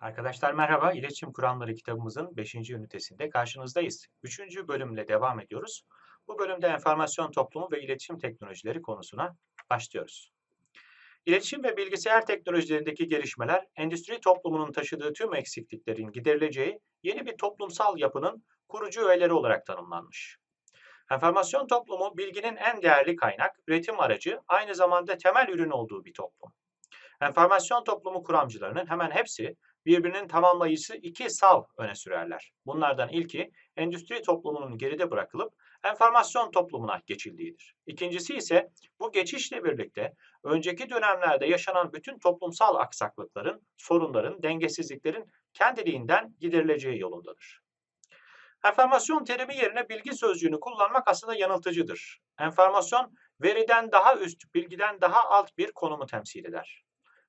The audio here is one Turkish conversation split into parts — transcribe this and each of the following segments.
Arkadaşlar merhaba. İletişim Kuramları kitabımızın 5. ünitesinde karşınızdayız. 3. bölümle devam ediyoruz. Bu bölümde enformasyon toplumu ve iletişim teknolojileri konusuna başlıyoruz. İletişim ve bilgisayar teknolojilerindeki gelişmeler, endüstri toplumunun taşıdığı tüm eksikliklerin giderileceği yeni bir toplumsal yapının kurucu öğeleri olarak tanımlanmış. Enformasyon toplumu bilginin en değerli kaynak, üretim aracı, aynı zamanda temel ürün olduğu bir toplum. Enformasyon toplumu kuramcılarının hemen hepsi birbirinin tamamlayıcısı iki sav öne sürerler. Bunlardan ilki endüstri toplumunun geride bırakılıp enformasyon toplumuna geçildiğidir. İkincisi ise bu geçişle birlikte önceki dönemlerde yaşanan bütün toplumsal aksaklıkların, sorunların, dengesizliklerin kendiliğinden giderileceği yolundadır. Enformasyon terimi yerine bilgi sözcüğünü kullanmak aslında yanıltıcıdır. Enformasyon veriden daha üst, bilgiden daha alt bir konumu temsil eder.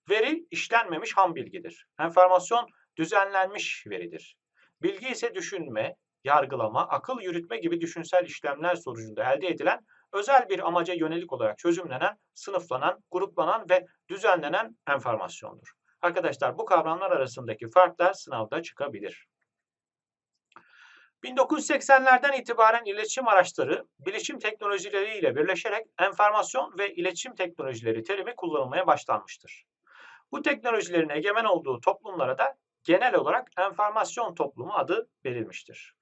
Veri işlenmemiş ham bilgidir. Enformasyon düzenlenmiş veridir. Bilgi ise düşünme, yargılama, akıl yürütme gibi düşünsel işlemler sonucunda elde edilen özel bir amaca yönelik olarak çözümlenen, sınıflanan, gruplanan ve düzenlenen enformasyondur. Arkadaşlar bu kavramlar arasındaki farklar sınavda çıkabilir. 1980'lerden itibaren iletişim araçları bilişim teknolojileriyle birleşerek enformasyon ve iletişim teknolojileri terimi kullanılmaya başlanmıştır. Bu teknolojilerin egemen olduğu toplumlara da genel olarak enformasyon toplumu adı verilmiştir.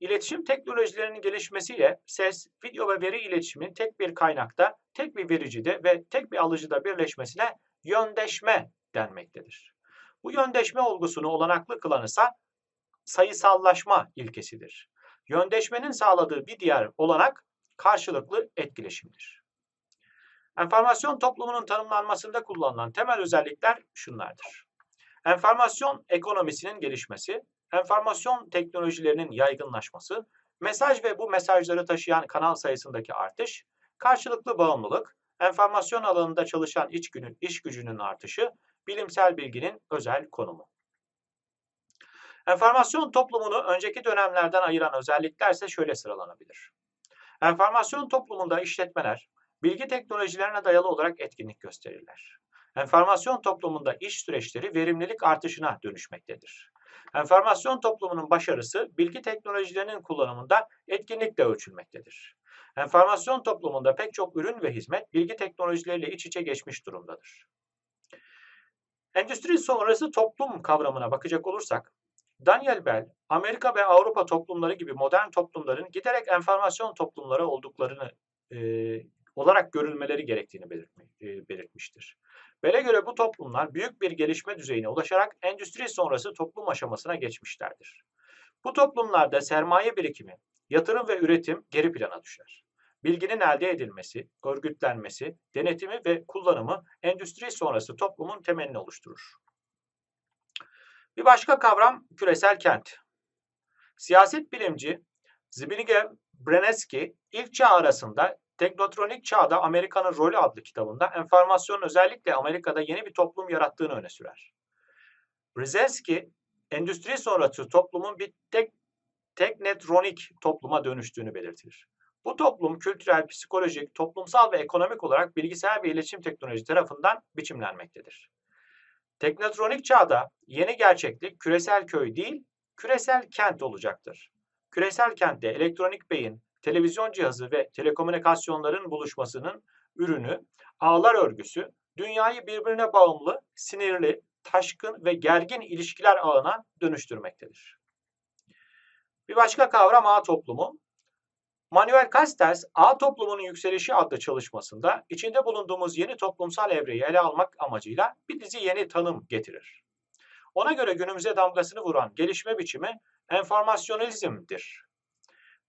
İletişim teknolojilerinin gelişmesiyle ses, video ve veri iletişimin tek bir kaynakta, tek bir vericide ve tek bir alıcıda birleşmesine yöndeşme denmektedir. Bu yöndeşme olgusunu olanaklı kılan ise sayısallaşma ilkesidir. Yöndeşmenin sağladığı bir diğer olanak karşılıklı etkileşimdir. Enformasyon toplumunun tanımlanmasında kullanılan temel özellikler şunlardır. Enformasyon ekonomisinin gelişmesi, enformasyon teknolojilerinin yaygınlaşması, mesaj ve bu mesajları taşıyan kanal sayısındaki artış, karşılıklı bağımlılık, enformasyon alanında çalışan iç, günün, iş gücünün artışı, bilimsel bilginin özel konumu. Enformasyon toplumunu önceki dönemlerden ayıran özellikler ise şöyle sıralanabilir. Enformasyon toplumunda işletmeler, bilgi teknolojilerine dayalı olarak etkinlik gösterirler. Enformasyon toplumunda iş süreçleri verimlilik artışına dönüşmektedir. Enformasyon toplumunun başarısı bilgi teknolojilerinin kullanımında etkinlikle ölçülmektedir. Enformasyon toplumunda pek çok ürün ve hizmet bilgi teknolojileriyle iç içe geçmiş durumdadır. Endüstri sonrası toplum kavramına bakacak olursak, Daniel Bell, Amerika ve Avrupa toplumları gibi modern toplumların giderek enformasyon toplumları olduklarını e, olarak görülmeleri gerektiğini e, belirtmiştir. Bell'e göre bu toplumlar büyük bir gelişme düzeyine ulaşarak endüstri sonrası toplum aşamasına geçmişlerdir. Bu toplumlarda sermaye birikimi, yatırım ve üretim geri plana düşer. Bilginin elde edilmesi, örgütlenmesi, denetimi ve kullanımı endüstri sonrası toplumun temelini oluşturur. Bir başka kavram küresel kent. Siyaset bilimci Zbigniew Brzezinski ilk çağ arasında Teknotronik Çağda Amerika'nın Rolü adlı kitabında enformasyonun özellikle Amerika'da yeni bir toplum yarattığını öne sürer. Brzezinski, endüstri sonrası toplumun bir tek teknetronik topluma dönüştüğünü belirtir. Bu toplum kültürel, psikolojik, toplumsal ve ekonomik olarak bilgisayar ve iletişim teknoloji tarafından biçimlenmektedir. Teknotronik çağda yeni gerçeklik küresel köy değil, küresel kent olacaktır. Küresel kentte elektronik beyin, televizyon cihazı ve telekomünikasyonların buluşmasının ürünü ağlar örgüsü dünyayı birbirine bağımlı, sinirli, taşkın ve gergin ilişkiler ağına dönüştürmektedir. Bir başka kavram ağ toplumu. Manuel Castells, Ağ Toplumunun Yükselişi adlı çalışmasında içinde bulunduğumuz yeni toplumsal evreyi ele almak amacıyla bir dizi yeni tanım getirir. Ona göre günümüze damgasını vuran gelişme biçimi enformasyonizmdir.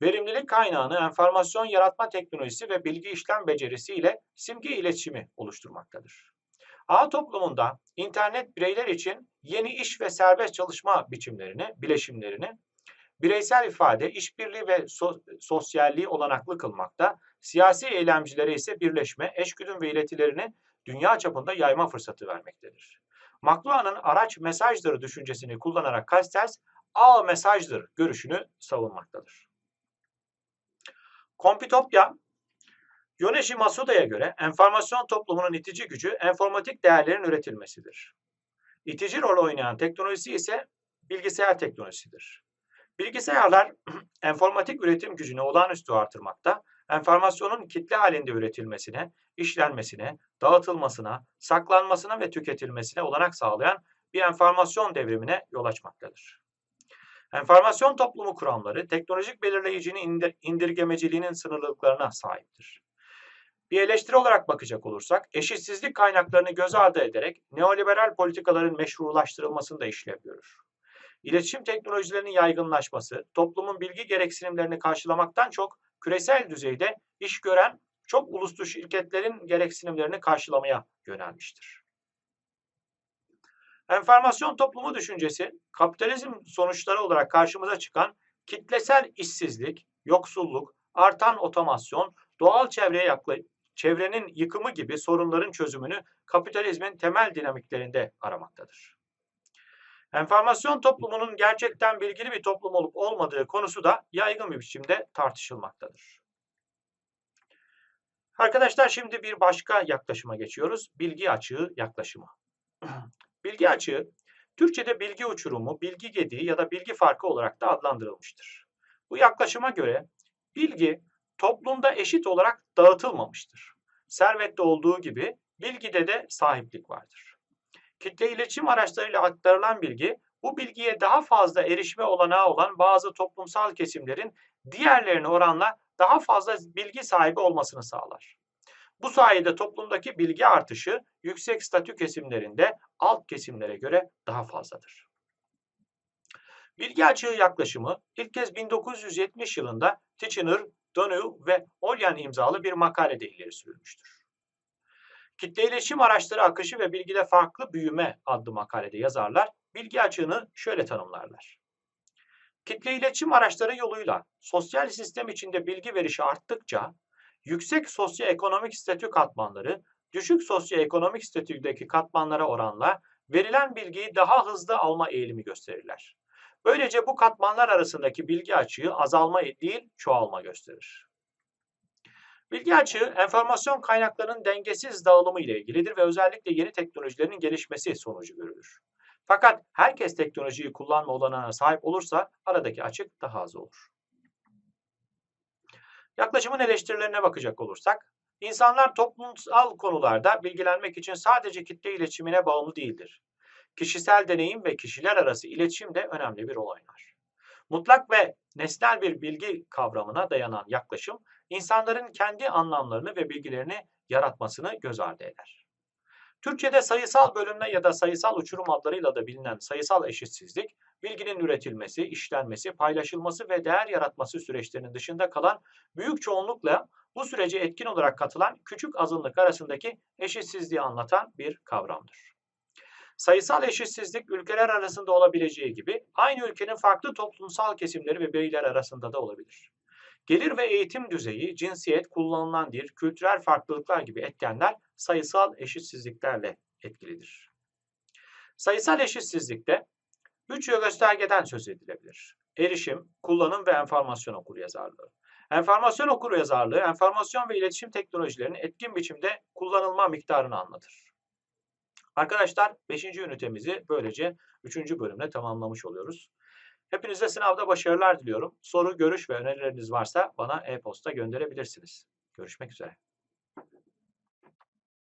Verimlilik kaynağını enformasyon yaratma teknolojisi ve bilgi işlem becerisi ile simge iletişimi oluşturmaktadır. Ağ toplumunda internet bireyler için yeni iş ve serbest çalışma biçimlerini, bileşimlerini, bireysel ifade, işbirliği ve so sosyalliği olanaklı kılmakta, siyasi eylemcilere ise birleşme, eşgüdüm ve iletilerini dünya çapında yayma fırsatı vermektedir. McLuhan'ın araç mesajdır düşüncesini kullanarak Castells, ağ mesajdır görüşünü savunmaktadır. Kompitopya, Yoneshi Masuda'ya göre enformasyon toplumunun itici gücü enformatik değerlerin üretilmesidir. İtici rol oynayan teknolojisi ise bilgisayar teknolojisidir. Bilgisayarlar enformatik üretim gücünü olağanüstü artırmakta, enformasyonun kitle halinde üretilmesine, işlenmesine, dağıtılmasına, saklanmasına ve tüketilmesine olanak sağlayan bir enformasyon devrimine yol açmaktadır. Enformasyon toplumu kuramları teknolojik belirleyicinin indir indirgemeciliğinin sınırlılıklarına sahiptir. Bir eleştiri olarak bakacak olursak, eşitsizlik kaynaklarını göz ardı ederek neoliberal politikaların meşrulaştırılmasını da işlev görür. İletişim teknolojilerinin yaygınlaşması, toplumun bilgi gereksinimlerini karşılamaktan çok küresel düzeyde iş gören çok uluslu şirketlerin gereksinimlerini karşılamaya yönelmiştir. Enformasyon toplumu düşüncesi, kapitalizm sonuçları olarak karşımıza çıkan kitlesel işsizlik, yoksulluk, artan otomasyon, doğal çevreye yakla çevrenin yıkımı gibi sorunların çözümünü kapitalizmin temel dinamiklerinde aramaktadır. Enformasyon toplumunun gerçekten bilgili bir toplum olup olmadığı konusu da yaygın bir biçimde tartışılmaktadır. Arkadaşlar şimdi bir başka yaklaşıma geçiyoruz. Bilgi açığı yaklaşımı. Bilgi açığı, Türkçe'de bilgi uçurumu, bilgi gediği ya da bilgi farkı olarak da adlandırılmıştır. Bu yaklaşıma göre bilgi toplumda eşit olarak dağıtılmamıştır. Servette olduğu gibi bilgide de sahiplik vardır. Kitle iletişim araçlarıyla aktarılan bilgi, bu bilgiye daha fazla erişme olanağı olan bazı toplumsal kesimlerin diğerlerine oranla daha fazla bilgi sahibi olmasını sağlar. Bu sayede toplumdaki bilgi artışı yüksek statü kesimlerinde alt kesimlere göre daha fazladır. Bilgi açığı yaklaşımı ilk kez 1970 yılında Tichenor, Donoghue ve Olyan imzalı bir makalede ileri sürülmüştür. Kitle iletişim araçları akışı ve bilgide farklı büyüme adlı makalede yazarlar bilgi açığını şöyle tanımlarlar. Kitle iletişim araçları yoluyla sosyal sistem içinde bilgi verişi arttıkça yüksek sosyoekonomik statü katmanları düşük sosyoekonomik statüdeki katmanlara oranla verilen bilgiyi daha hızlı alma eğilimi gösterirler. Böylece bu katmanlar arasındaki bilgi açığı azalma değil, çoğalma gösterir. Bilgi açığı, enformasyon kaynaklarının dengesiz dağılımı ile ilgilidir ve özellikle yeni teknolojilerin gelişmesi sonucu görülür. Fakat herkes teknolojiyi kullanma olanağına sahip olursa aradaki açık daha az olur. Yaklaşımın eleştirilerine bakacak olursak, insanlar toplumsal konularda bilgilenmek için sadece kitle iletişimine bağımlı değildir. Kişisel deneyim ve kişiler arası iletişim de önemli bir rol oynar. Mutlak ve nesnel bir bilgi kavramına dayanan yaklaşım, insanların kendi anlamlarını ve bilgilerini yaratmasını göz ardı eder. Türkçe'de sayısal bölünme ya da sayısal uçurum adlarıyla da bilinen sayısal eşitsizlik, bilginin üretilmesi, işlenmesi, paylaşılması ve değer yaratması süreçlerinin dışında kalan büyük çoğunlukla bu sürece etkin olarak katılan küçük azınlık arasındaki eşitsizliği anlatan bir kavramdır. Sayısal eşitsizlik ülkeler arasında olabileceği gibi aynı ülkenin farklı toplumsal kesimleri ve bireyler arasında da olabilir. Gelir ve eğitim düzeyi, cinsiyet, kullanılan dil, kültürel farklılıklar gibi etkenler sayısal eşitsizliklerle etkilidir. Sayısal eşitsizlikte üç göstergeden söz edilebilir. Erişim, kullanım ve enformasyon okuryazarlığı. Enformasyon okuryazarlığı, enformasyon ve iletişim teknolojilerinin etkin biçimde kullanılma miktarını anlatır. Arkadaşlar 5. ünitemizi böylece 3. bölümle tamamlamış oluyoruz. Hepinize sınavda başarılar diliyorum. Soru, görüş ve önerileriniz varsa bana e-posta gönderebilirsiniz. Görüşmek üzere.